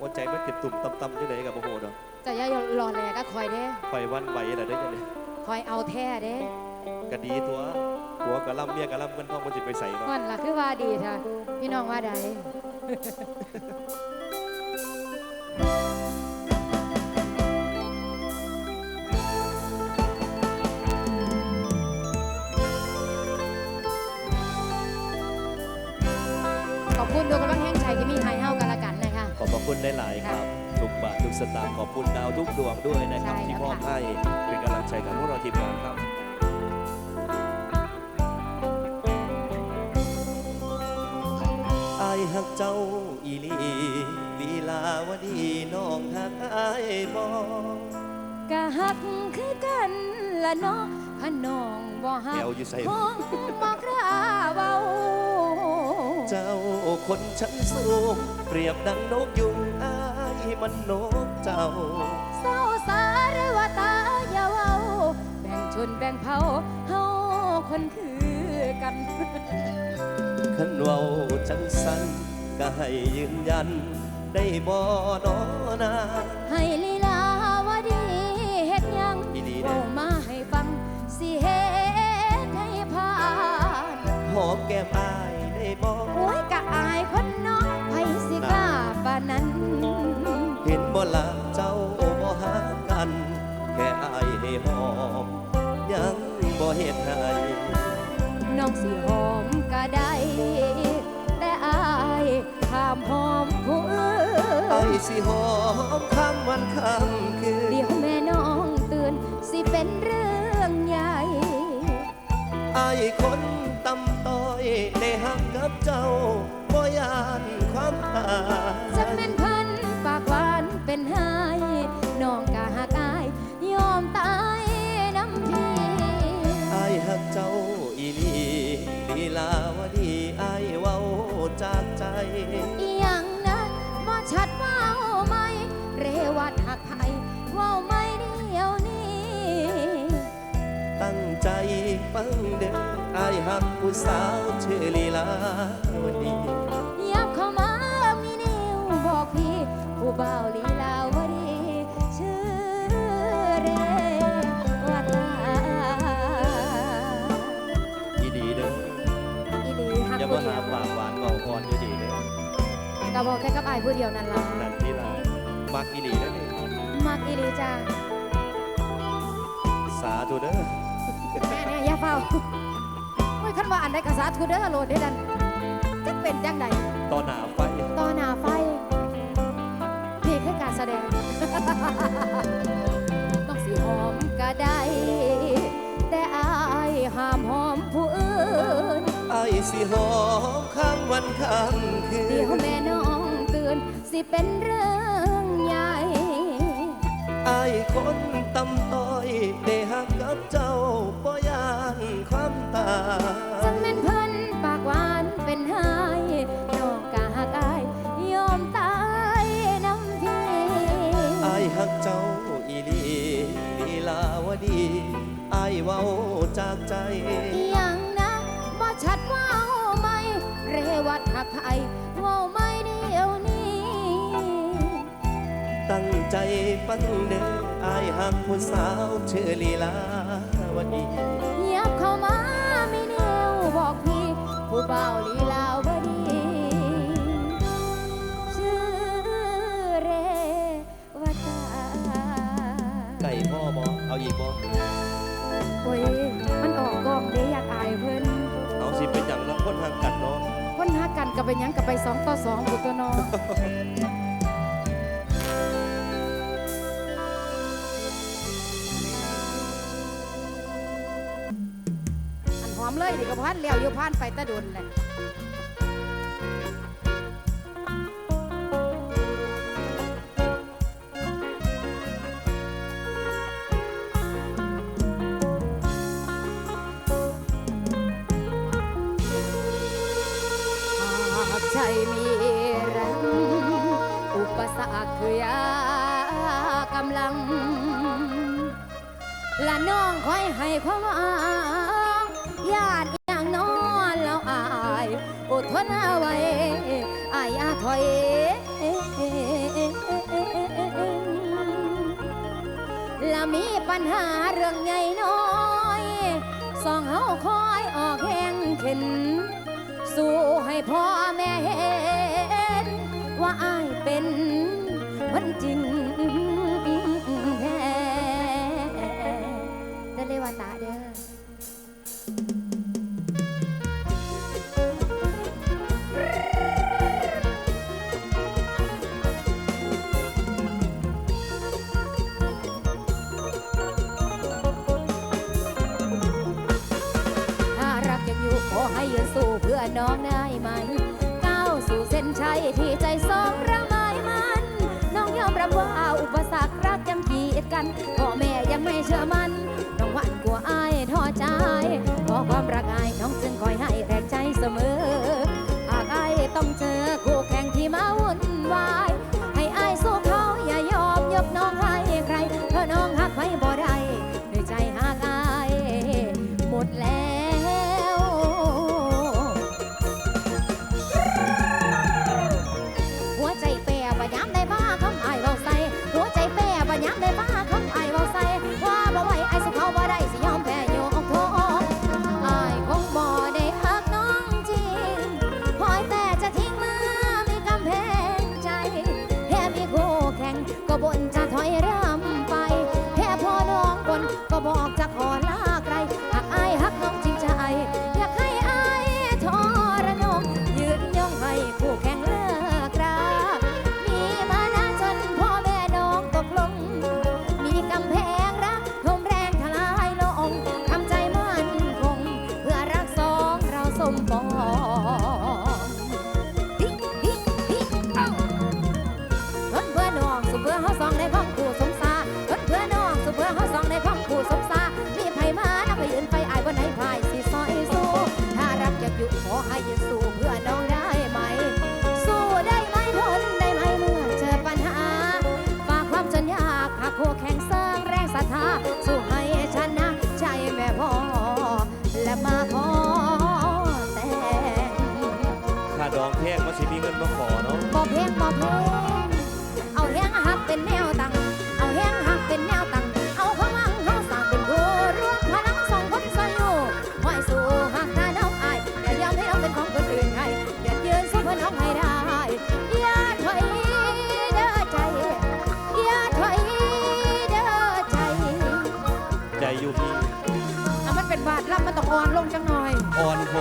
หัวใจมันติดตุ่มต่ำๆจังไดกับโอ้โหเนาะจะอย่ารอแลก็คอยเด้ไฟวันไหวอะไรได้จังไดคอยเอาแท้เด้ก็ดีตัวหัวกะล่ำเมียกะล่ำเงินทองมันสิไปใส่เนาะมันล่ะคือว่าดีท่ะพี่น้องว่าใด คะขอบพระคุณหลายๆครับทุกบาททุกสตางค์ขอบคุณดาวทุกดวงด้วยนะครับใช่ที่แล้วมอบค่ะให้เป็นกำลังใจกับพวกเราทีมงานครับอายหักเจ้าอีหลีลีลาวดีน้องหักอายบอกะหักคือกันละเนาะขนองบ่หักแอวอยู่ใส่คงบ่กล้าเว้า เจ้าคนชั้นสูงเปรียบดังนกยุงอายมันนกเจ้า เศร้าสาหรือว่าตาอย่าเว้า แบ่งชนแบ่งเผ่าเฮาคนคือกัน ขันเว้าจังสันก็ให้ยืนยัน ได้บ่นอนาให้ลี ค่อายให้หอม ยังบ่เฮ็ดให้น้องสิหอมก็ได้ แต่อายห้ามหอมผู้อื่ไอ้านยสิหอมข้ามวันข้ามคืนเดี๋ยวแม่น้องตื่นสิเป็นเรื่องใหญ่ไอ้คนตำต้อยได้หักกับเจ้าบ่ยานความตายจะเป็นเพิ่นปากหวานเป็นไห้น้อ จากใจ อีหยังนะบ่ชัดเว้าไหม เรวัดหักไผเว้าไม่เดียวนี้ ตั้งใจฟังเด้อไอ้หักผู้สาวชื่อลีลาวดี ยับเข้ามามีนิ้วบอกพี่ผู้บ่าวลีลาว หลีหักอย่าผู้มาเดีหายวปากหวานเบาพรอยู่ดีเด้อก็บอกแค่กับอายผู้เดียวนั่นล่ะนั่นลีลามักอีหลีนะนี่มักอีหลีจ้าสาธุเด้อแม่เนี่ยอย่าเฝ้าโอ้ยคันว่าอันใดกษาทูเด้อโลดเด้อดันจะเป็นจังใดต่อหน้าไฟต่อหน้าไฟนี่คือการแสดง ต้องสิหอมก็ได้ สิหอมข้ามวันข้ามคืเดี๋ยวนแม่น้องตื่นสิเป็นเรื่องใหญ่ไอ้คนตำต้อยได้หักกับเจ้าบ่ยานความตาจัย ดหักไผเว่าไม่เดียวนี้ ตั้งใจฟังเด้อไอ้หักผู้สาวชื่อลีลาวดียับเข้ามามีแนวบอกพี่ผู้เบาวลีลาว ต่อสองบุตรน้องอันหอมเลยดิกระพันแล้วอยู่พันไปตะดุนเลย กำลัง ละน้องคอยให้ความญาติอย่างน้องเราวอายอดทนเอาไว้อายอาถอยและมีปัญหาเรื่องใหญ่น้อยสองเฮาคอยออกแห่งเข็น สู้ให้พ่อแม่เห็น ว่าอายเป็นคนจริง น้องได้ไหมก้าวสู่เส้นชัยที่ใจสองราหมายมัน น้องยอมรับว่าอุปสรรครักยังกีดกันพ่อแม่ยังไม่เชื่อมันน้องหวันกลัวอายท้อใจเพราะความรักอายน้องจึงคอยให้แรงใจเสมอหากอายต้องเจอคู่แข่งที่มาวุ่นวาย ก็บอกจะขอลา พงมันสิมีเงินมาขอเนาะบ่เพลงบ่เพลงเอาแห้งหักเป็นแนวตั้งเอาแห้งหักเป็นแนวตั้งเอาพลังเฮาสร้างเป็นผู้รวมพลังสองคนใส่อยู่ห้อยสู้หักหน้าน้องอายอย่ายอมให้น้องเป็นของคนอื่นให้อย่ายืนสู้เพื่อน้องให้ได้อย่าถอยเด้อใจอย่าถอยเด้อใจใจอยู่พี่อะมันเป็นบาดรับมันต้องอ่อนลงจังหน่อย อ่อนโพ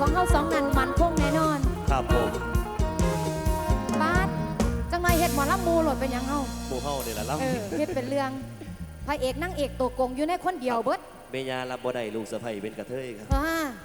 ของเฮาสองนั้นมันคงแน่นอนครับผมบาดจังไงเฮ็ดหมอลำมูโหลดเป็นหยังเฮาหมู่เฮานี่ล่ะล่ะเออเฮ็ดเป็นเรื่องพระเอกนางเอกตัวโกงอยู่ในคนเดียวเบิดเมยารับบ่ได้ลูกสะใภ้เป็นกระเทยครับว่า